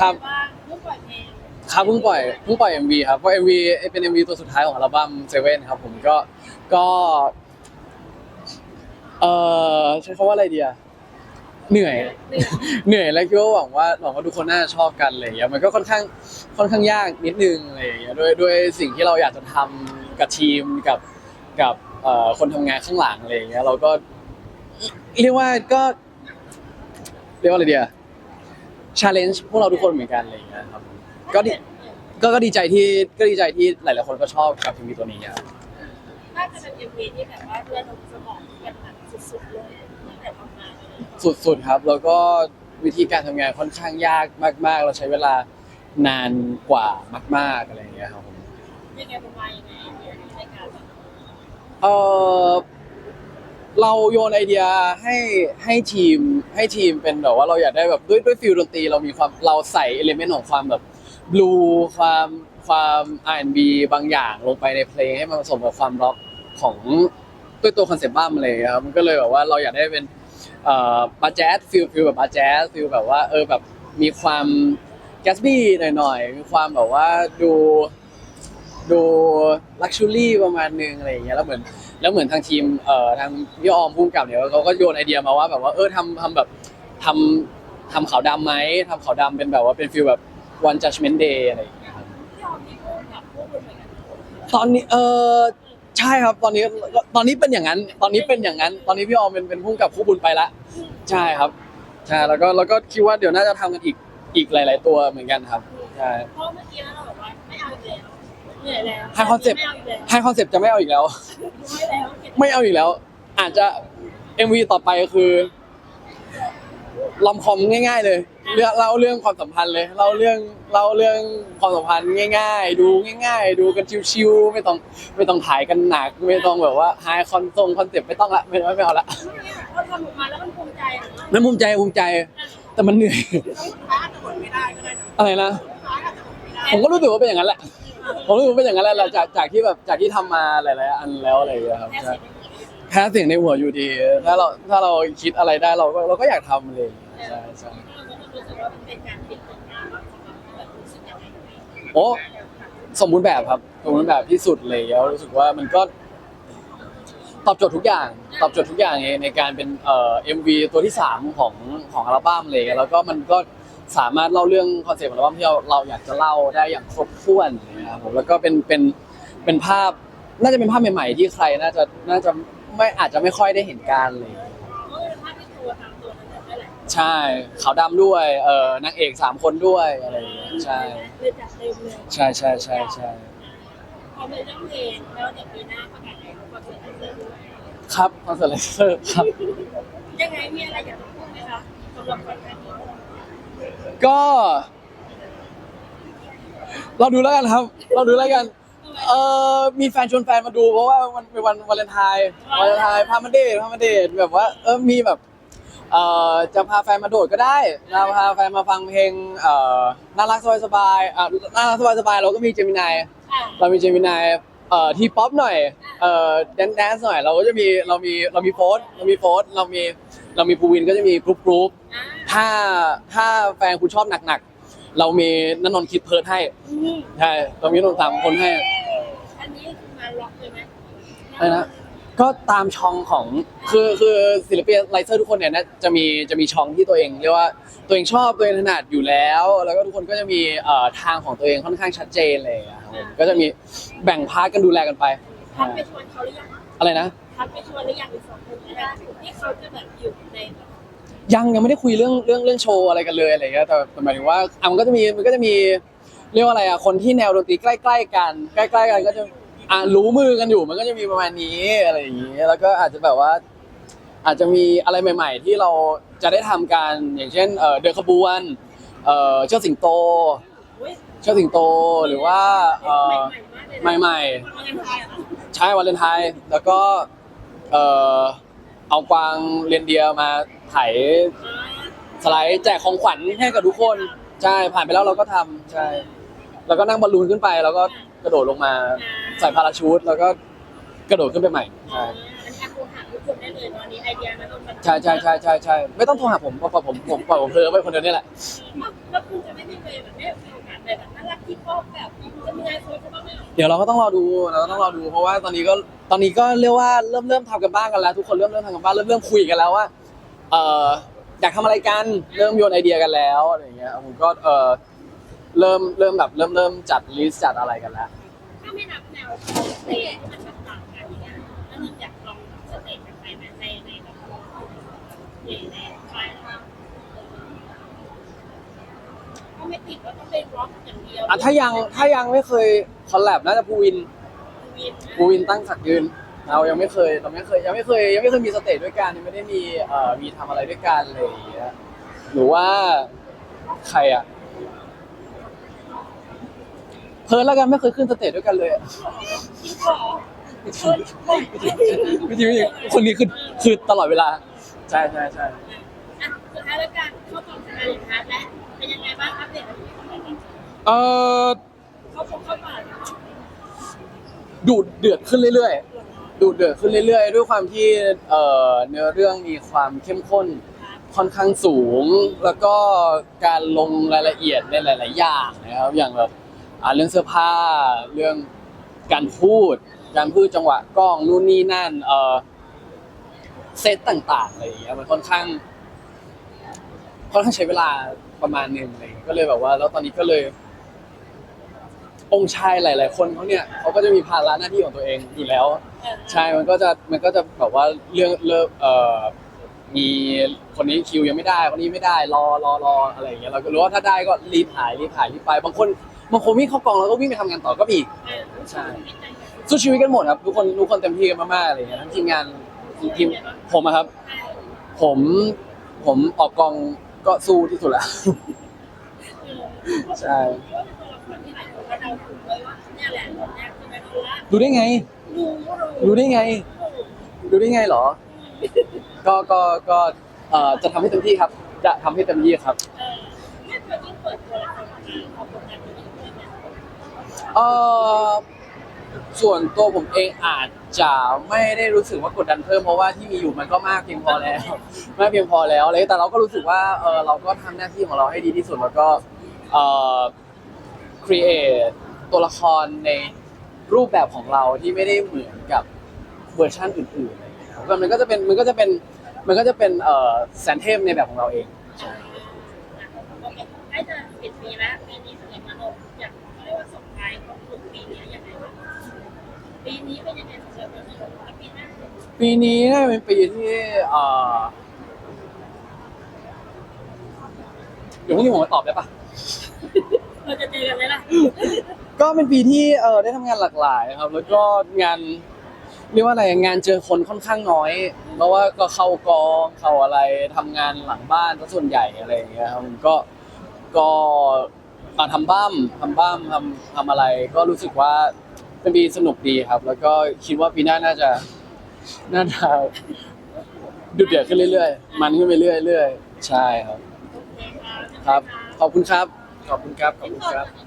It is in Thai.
ครับบ้างเพิ่งปล่อยเพลงครับเพิ่งปล่อยเพิ่งปล่อย MV ครับเพราะ MV เป็น MV ตัวสุดท้ายของอัลบั้มเซเว่นครับผมก็ก็เออใช้คำว่าอะไรดีอะเหนื่อย เหนื่อยเหนื่อยแล้วก็หวังว่าหวังว่าทุกคนน่าจะชอบกันอะไรอย่างเงี้ยมันก็ค่อนข้างค่อนข้างยากนิดนึงอะไรอย่างเงี้ยด้วยด้วยสิ่งที่เราอยากจะทำกับทีมกับกับเอ่อคนทำงานข้างหลังอะไรอย่างเงี้ยเราก็เรียกว่าก็ เรียกว่าอะไรเดีย ชาเลนจ์พวกเราทุกคนเหมือนกันอะไรอย่างเงี้ยครับก็ดีก็ก็ดีใจที่ก็ดีใจที่หลายๆคนก็ชอบกับทีวีตัวนี้ครับน่าจะเป็นเอ็มวีที่แบบว่าเพื่อนสมองกันหนักสุดๆเลยตั้งแต่ทำงานสุดๆครับ แล้วก็วิธีการทำงานค่อนข้างยากมากๆ เราใช้เวลานานกว่ามาก ๆอะไรอย่างเงี้ยครับผม ยังไงเป็นมายังไงในการแบบเออเราโยนไอเดียให้ให้ทีม ให้ทีมเป็นแบบว่าเราอยากได้แบบด้วยด้วยฟิลดนตรีเรามีความเราใส่เอลิเมนต์ของความแบบบลูความความ R&B บางอย่างลงไปในเพลงให้มันผสมกับความร็อกของด้วยตัวคอนเซปต์บ้ามอะไรอย่างเลยครับมันก็เลยแบบว่าเราอยากได้เป็นเอ่อบาแจ๊สฟิลฟิลแบบบาแจ๊สฟิลแบบว่าเออแบบมีความแกสบี้หน่อยๆมีความแบบว่าดูดูลักชัวรี่ประมาณนึงอะไรอย่างเงี้ยแล้วเหมือน แล้วเหมือนทางทีมเอ่อทางพี่ออมพุ่มกับเนี่ยเขาก็โยนไอเดียมาว่าแบบว่าเออทำทำแบบทำทำขาวดำไหมทำขาวดำเป็นแบบว่าเป็นฟิลแบบ one judgment day อะไรอย่างเงี้ยครับที่ออมมีพูดกับพวกคุณเหมือนกันตอนนี้เออใช่ครับตอนนี้ตอนนี้เป็นอย่างนั้น ตอนนี้เป็นอย่างนั้น ตอนนี้พี่ออมเป็นเป็นพุ่มกับคู่บุญไปละใช่ครับใช่แล้วก็แล้วก็คิดว่าเดี๋ยวน่าจะทำกันอีกอีกหลาย ๆ ตัวเหมือนกันครับใช่เพราะเมื่อกี้เราบอกว่าไม่เอาอีกแล้ว เหนื่อยแล้วให้คอนเซ็ปต์ไม่เอาอีกแล้วให้คอนเซปต์จะไม่เอาอีกแล้ว ไม่แล้วไม่เอาอีกแล้ว อาจจะ MV ต่อไปคือลอมคอมง่าย ๆ เลยเรื่องเล่าเรื่องความสัมพันธ์เลยเล่าเรื่องเล่าเรื่องความสัมพันธ์ง่าย ๆ ดูง่าย ๆ ดูกันชิวๆไม่ต้องไม่ต้องถ่ายกันหนัก ไม่ต้องแบบว่าไฮคอนทรงคอนเซ็ปต์ไม่ต้องละไม่ไม่เอาละเราทำออกมาแล้วมันภูมิใจอะนั่นภูมิใจภูมิใจ แต่มันเหนื่อยท้ายอาจจะหมดไม่ได้ก็ได้นะอะไรนะท้ายอาจจะหมดไม่ได้ ผมก็รู้สึกว่าเป็นอย่างนั้นแหละ ผมรู้สึกว่าเป็นอย่างนั้นแหละจากจากที่แบบจากที่ทำมาหลายๆอันแล้วอะไรอย่างเงี้ยครับแค่ใช่เสียงแพ้เสียงในหัวอยู่ดี ถ้าเราถ้าเราคิดอะไรได้เราก็เราก็อยากทำเลยใช่ใช่รู้สึกว่ามันเป็นการปิดผลงานว่าของเราแบบรู้สึกยังไงโอ้สมบูรณ์แบบครับสมบูรณ์แบบที่สุดเลยแล้วรู้สึกว่ามันก็ ตอบโจทย์ทุกอย่าง ตอบโจทย์ทุกอย่างในในการเป็นเอ่อ MV ตัวที่สามของของอัลบั้มเลยแล้วก็มันก็ สามารถเล่าเรื่องคอนเซ็ปต์ของอัลบั้มที่เราเราอยากจะเล่าได้อย่างครบถ้วนนะครับผมแล้วก็เป็นเป็นเป็นภาพน่าจะเป็นภาพใหม่ๆที่ใครน่าจะน่าจะไม่อาจจะไม่ค่อยได้เห็นกันเลยใช่ขาวดำด้วยเออนางเอกสามคนด้วยอะไรอย่างเงี้ยใช่เลยจัดเต็มเลยใช่ใช่ใช่ใช่พอเป็นเรื่องเพลงแล้วเดี๋ยวปีหน้าประกาศคอนเสิร์ตเสริมด้วยครับคอนเสิร์ตเลเซอร์ครับยังไงมีอะไรอยากจะพูดไหมคะสำหรับคอนเสิร์ตนี้ ก็ เราดูแล้วกันครับ เราดูแล้วกัน เออมีแฟนชวนแฟนมาดูเพราะว่ามันเป็นวันวาเลนไทน์วาเลนไทน์พามาเดทพามาเดทแบบว่าเออมีแบบ เอ่อจะพาแฟนมาโดดก็ได้จะพาแฟนมาฟังเพลงเอ่อน่ารักสบายสบายๆอะน่ารักสบายสบายๆเราก็มีเจมินาย อะเรามีเจมินายเอ่อทีป๊อปหน่อย เอ่อแดนแดนซ์หน่อย เราก็จะมี เรามี เรามีโพสต์เรามีโพสต์เรามี เรามีภูวินก็จะมีกรุ๊ปกรุ๊ปอะ ถ้าถ้าแฟนคุณชอบหนักๆ เรามีนันนนท์คิดเพิร์ดให้อืมใช่เรามีนนท์สามคนให้อันนี้คืองานล็อกเลยไหมอะไรนะก็ตามช่องของคือคือศิลปินไลเซอร์ทุกคนเนี่ยนะจะมีจะมีช่องที่ตัวเองเรียกว่าตัวเองชอบตัวเองถนัดอยู่แล้ว แล้วก็ทุกคนก็จะมีเอ่อทางของตัวเองค่อนข้างชัดเจนเลยอะครับผมก็จะมีแบ่งพาร์ทกันดูแลกันไปทักไปชวนเขาหรือยังอะไรนะทักไปชวนหรือยังอีกสองคนนะที่เขาจะแบบอยู่ใน ยังยังไม่ได้คุยเรื่องเรื่องเรื่องโชว์อะไรกันเลยอะไรเงี้ยแต่แต่หมายถึงว่าอะมันก็จะมีมันก็จะมีเรียกว่าอะไรอะคนที่แนวดนตรีใกล้ ๆ กัน ใกล้ ๆ กันก็จะอะรู้มือกันอยู่มันก็จะมีประมาณนี้อะไรอย่างงี้แล้วก็อาจจะแบบว่า อาจจะมีอะไรใหม่ ๆ ที่เราจะได้ทำกันอย่างเช่นเอ่อเดินขบวนเอ่อเจ้าสิงโตเว้ยเจ้าสิงโตหรือว่าเอ่อใหม่ๆใหม่วันเลนไทน์อะๆใช่วาเลนไทน์แล้วก็เอ่อเอากวางเรนเดียร์มา ไถสไลด์แจกของขวัญให้กับทุกคนใช่ผ่านไปแล้วเราก็ทำใช่ แล้วก็นั่งบอลลูนขึ้นไป แล้วก็กระโดดลงมาใส่พาราชูทแล้วก็กระโดดขึ้นไปใหม่อ่าใช่อันนี้ครูหาทุกคนได้ได้เลยตอนนี้ไอเดียมันต้องมันใช่ใช่ใช่ใช่ใช่ไม่ต้องโทรหาผมเพราะผมผมปล่อยผมเพลอไปคนเดียวนี่แหละ แล้วคุณจะไม่มีเลยแบบไม่มีโอกาสเลยแบบน่ารักที่พ่อแบบจะมีไอโฟนจะบ้างไหมเดี๋ยวเราก็ต้องรอดูเราก็ต้องรอดูเพราะว่าตอนนี้ก็ตอนนี้ก็เรียกว่าเริ่มเริ่มทำกันบ้างกันแล้ว ทุกคนเริ่มเริ่มทำกันบ้างเริ่มเริ่มคุยกันแล้วว่าเอออยากทำอะไรกันเริ่มโยนไอเดียกันแล้วอะไรอย่างเงี้ยผมก็เออเริ่มเริ่มแบบเริ่มเริ่มจัดลิสต์จัดอะไรกันแล้วถ้าไม่นับแนวสเตจที่มันต่างกันอย่างเงี้ยแล้วเราอยากลองสเตจกับใครไหมในในแบบในในไฟล์ก็ไม่ติดว่าต้องเป็นร็อกอย่างเดียวอะถ้ายังถ้ายังไม่เคยคอลแลบน่าจะภูวินวินภูวินตั้งสักยืน เรายังไม่เคยเราไม่เคยยังไม่เคยยังไม่เคยมีสเตจด้วยกันยังไม่ได้มีเอ่อมีทำอะไรด้วยกันอะไรอย่างเงี้ยหรือว่าใครอะเพิร์ลแล้วกันไม่เคยขึ้นสเตจด้วยกันเลยอะที่ขอเชิญไปไม่จริงไม่จริงคนนี้คือคือตลอดเวลา ใช่ใช่ใช่อะสุดท้ายแล้วกันเข้ากล่องสกายเลนทัสและเป็นยังไงบ้างอัปเดตเออเข้าคงเข้าป่าดูดเดือดขึ้นเรื่อยๆ ดูดเดือดขึ้นเรื่อยๆ ด้วยความที่เอ่อเนื้อเรื่องมีความเข้มข้นค่อนข้างสูง แล้วก็การลงรายละเอียดในหลาย ๆ อย่างนะครับ อย่างแบบอ่าเรื่องเสื้อผ้าเรื่องการพูด การพูดจังหวะกล้องนู่นนี่นั่นเออเซตต่างๆอะไรอย่างเงี้ยมันค่อนข้างค่อนข้างใช้เวลาประมาณหนึ่งเลยก็เลยแบบว่า แล้วตอนนี้ก็เลย องค์ชายหลาย ๆ คนเขาเนี่ยเขาก็จะมีภาระหน้าที่ของตัวเองอยู่แล้ว ใช่ มันก็จะ มันก็จะแบบว่าเรื่องเลิกเอ่อ มีคนนี้คิวยังไม่ได้ คนนี้ไม่ได้ รอรอรออะไรอย่างเงี้ย เราก็รู้ว่าถ้าได้ก็รีบถ่ายรีบถ่ายรีบไป บางคนบางคนวิ่งเข้ากองแล้วก็วิ่งไปทำงานต่อก็มี ใช่ สู้ชีวิตกันหมดครับ ทุกคนทุกคนเต็มที่กันมากๆอะไรอย่างเงี้ย ทั้งทีมงานทีมผมอะครับ ผม ผมออกกองก็สู้ที่สุดแล้วใช่ ดูได้ไง ดูได้ไงดูได้ไงเหรอ ก็ก็ก็เอ่อจะทำให้เต็มที่ครับ จะทำให้เต็มที่ครับเอ่อส่วนตัวผมเองอาจจะไม่ได้รู้สึกว่ากดดันเพิ่มเพราะว่าที่มีอยู่มันก็มากเพียงพอแล้ว มากเพียงพอแล้วอะไรแต่เราก็รู้สึกว่าเออเราก็ทำหน้าที่ของเราให้ดีที่สุดแล้วก็เอ่อ create ตัวละครใน รูปแบบของเราที่ไม่ได้เหมือนกับเวอร์ชันอื่นๆอะไรอย่างเงี้ยครับมันก็จะเป็นมันก็จะเป็นมันก็จะเป็นเอ่อแสนเทพในแบบของเราเองใกล้จะปิดปีแล้วปีนี้สำหรับมโนอยากเขาเรียกว่าส่งท้ายของกลุ่มปีนี้ยังไงบ้างปีนี้เป็นยังไงสำหรับมโนและปีหน้าปีนี้น่าจะเป็นปีที่เอ่อเดี๋ยวพรุ่งนี้ผมมาตอบได้ปะเราจะเจอกันไหมล่ะ ก็เป็นปีที่เออได้ทำงานหลากหลายครับ แล้วก็งานเรียกว่าอะไรงานเจอคนค่อนข้างน้อย เพราะว่าก็เข้ากองเข้าอะไรทำงานหลังบ้านซะส่วนใหญ่อะไรอย่างเงี้ยครับก็ก็อ่าทำบ้ามทำบ้ามทำทำอะไร ก็รู้สึกว่าเป็นปีสนุกดีครับ แล้วก็คิดว่าปีหน้าน่าจะน่าจะดุเดือดขึ้นเรื่อยๆ มันขึ้นไปเรื่อยๆใช่ครับ ครับขอบคุณครับ ขอบคุณครับขอบคุณครับ